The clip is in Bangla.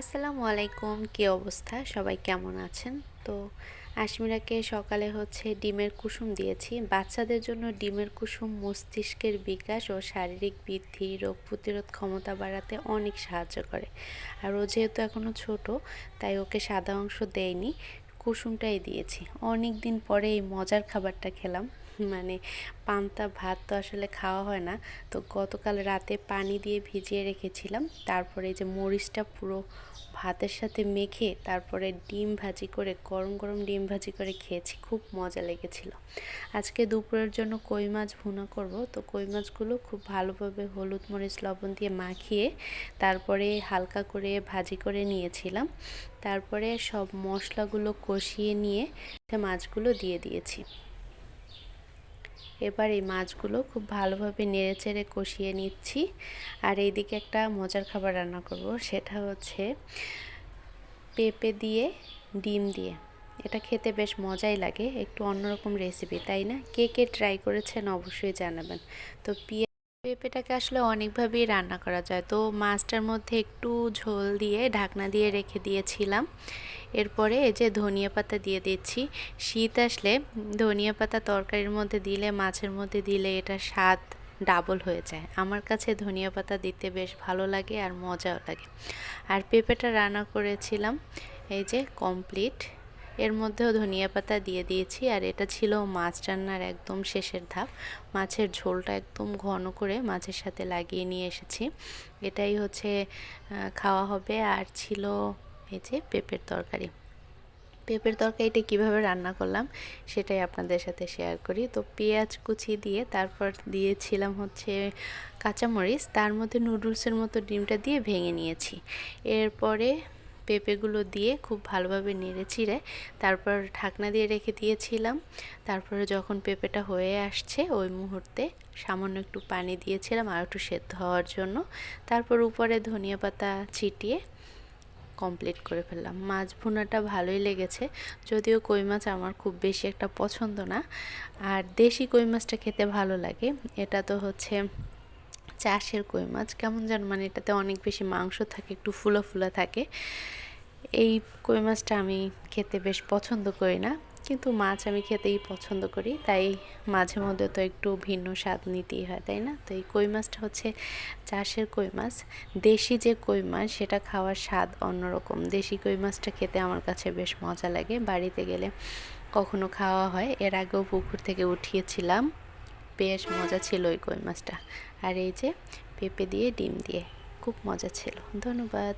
আসসালামু আলাইকুম, কী অবস্থা? সবাই কেমন আছেন? তো আশমিরাকে সকালে হচ্ছে ডিমের কুসুম দিয়েছি। বাচ্চাদের জন্য ডিমের কুসুম মস্তিষ্কের বিকাশ ও শারীরিক বৃদ্ধি, রোগ প্রতিরোধ ক্ষমতা বাড়াতে অনেক সাহায্য করে। আর ও যেহেতু এখনও ছোট, তাই ওকে সাদা অংশ দেয়নি, কুসুমটাই দিয়েছি। অনেক দিন পরে এই মজার খাবারটা খেলাম। মানে পান্তা, ভাত তো আসলে খাওয়া হয় না। তো গতকাল রাতে পানি দিয়ে ভিজিয়ে রেখেছিলাম। তারপরে যে মরিচটা পুরো ভাতের সাথে মেখে তারপরে ডিম ভাজি করে, গরম গরম ডিম ভাজি করে খেয়েছি। খুব মজা লেগেছিল। আজকে দুপুরের জন্য কই মাছ ভুনা করব। তো কই মাছগুলো খুব ভালোভাবে হলুদ মরিচ, লবণ দিয়ে মাখিয়ে তারপরে হালকা করে ভাজি করে নিয়েছিলাম। তারপরে সব মশলাগুলো কষিয়ে নিয়ে মাছগুলো দিয়ে দিয়েছি। এবার এই মাছগুলো খুব ভালোভাবে নেড়ে চেড়ে কষিয়ে নিচ্ছি। আর এইদিকে একটা মজার খাবার রান্না করব, সেটা হচ্ছে পেঁপে দিয়ে, ডিম দিয়ে। এটা খেতে বেশ মজাই লাগে, একটু অন্যরকম রেসিপি তাই না? কে কে ট্রাই করেছেন অবশ্যই জানাবেন। তো পিয়া পেঁপেটাকে আসলে অনেকভাবেই রান্না করা যায়। তো মাছটার মধ্যে একটু ঝোল দিয়ে ঢাকনা দিয়ে রেখে দিয়েছিলাম। এরপরে এই যে ধনিয়া পাতা দিয়ে দিচ্ছি। শীত আসলে ধনিয়া পাতা তরকারির মধ্যে দিলে, মাছের মধ্যে দিলে এটা স্বাদ ডাবল হয়ে যায়। আমার কাছে ধনিয়া পাতা দিতে বেশ ভালো লাগে আর মজাও লাগে। আর পেঁপেটা রান্না করেছিলাম, এই যে কমপ্লিট। এর মধ্যেও ধনিয়া পাতা দিয়ে দিয়েছি আর এটা ছিল মাছ রান্নার একদম শেষের ধাপ। মাছের ঝোলটা একদম ঘন করে মাছের সাথে লাগিয়ে নিয়ে এসেছি। এটাই হচ্ছে খাওয়া হবে। আর ছিল এই যে পেঁপের তরকারি। পেঁপের তরকারিটা কীভাবে রান্না করলাম সেটাই আপনাদের সাথে শেয়ার করি। তো পেঁয়াজ কুচি দিয়ে তারপর দিয়েছিলাম হচ্ছে কাঁচামরিচ। তার মধ্যে নুডলসের মতো ডিমটা দিয়ে ভেঙে নিয়েছি। এরপরে পেঁপেগুলো দিয়ে খুব ভালোভাবে নেড়ে চিড়ে তারপর ঢাকনা দিয়ে রেখে দিয়েছিলাম। তারপরে যখন পেঁপেটা হয়ে আসছে, ওই মুহূর্তে সামান্য একটু পানি দিয়েছিলাম আর একটু সেদ্ধ হওয়ার জন্য। তারপর উপরে ধনিয়া পাতা ছিটিয়ে কমপ্লিট করে ফেললাম। মাছ ভুনাটা ভালোই লেগেছে, যদিও কই মাছ আমার খুব বেশি একটা পছন্দ না। আর দেশি কই মাছটা খেতে ভালো লাগে, এটা তো হচ্ছে চাষের কই মাছ, কেমন যেন মানে এটাতে অনেক বেশি মাংস থাকে, একটু ফুলো ফুলো থাকে। এই কই মাছটা আমি খেতে বেশ পছন্দ করি না, কিন্তু মাছ আমি খেতেই পছন্দ করি, তাই মাঝে মধ্যে তো একটু ভিন্ন স্বাদ নিতেই হয়, তাই না? তো এই কই মাছটা হচ্ছে চাষের কই মাছ। দেশি যে কই মাছ, সেটা খাওয়ার স্বাদ অন্যরকম। দেশি কই মাছটা খেতে আমার কাছে বেশ মজা লাগে। বাড়িতে গেলে কখনো খাওয়া হয়। এর আগেও পুকুর থেকে উঠিয়েছিলাম। বেশ মজা ছিল ওই কই মাছটা। আর এই যে পেঁপে দিয়ে, ডিম দিয়ে, খুব মজা ছিল। ধন্যবাদ।